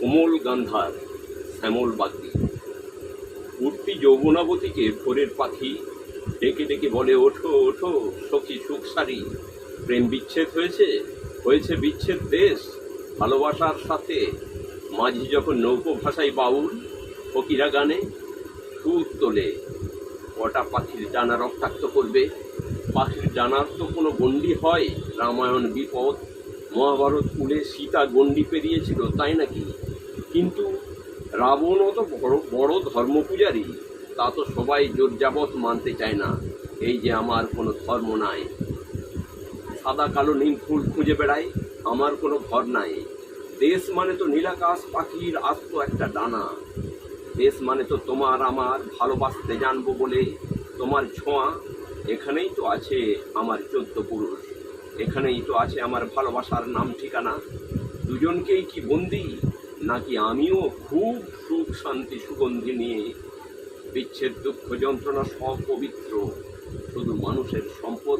কোমল গান্ধার শ্যামল বাগদি। উঠতি যৌবনাবতীকে ভোরের পাখি ডেকে ডেকে বলে, ওঠো ওঠো, সখী সুখ সারি। প্রেম বিচ্ছেদ হয়েছে হয়েছে বিচ্ছেদ দেশ। ভালোবাসার সাথে মাঝি যখন নৌকো ভাষায় বাউল, ফকিরা গানে সুর তোলে। কটা পাখির ডানা রক্তাক্ত করবে? পাখির ডানার তো কোনো গণ্ডি হয়। রামায়ণ, বিপদ, মহাভারত কুলে সীতা গণ্ডি পেরিয়েছিল, তাই নাকি? কিন্তু রাবণও তো বড় বড় ধর্মপূজারী। তা তো সবাই জোর মানতে চায় না। এই যে আমার কোনো ধর্ম নাই। সাদা কালো নীল ফুল খুঁজে বেড়াই আমার কোনো ঘর নাই। দেশ মানে তো নীলাকাশ, পাখির আস্ত একটা ডানা। দেশ মানে তো তোমার আমার ভালোবাসতে জানব বলে। তোমার ছোঁয়া, এখানেই তো আছে আমার চোদ্দ পুরুষ। এখানেই তো আছে আমার ভালোবাসার নাম ঠিকানা। দুজনকেই কি বন্দি? নাকি আমিও খুব সুখ শান্তি সুগন্ধি নিয়ে বিচ্ছেদ দুঃখ যন্ত্রণা সপবিত্র পবিত্র শুধু মানুষের সম্পদ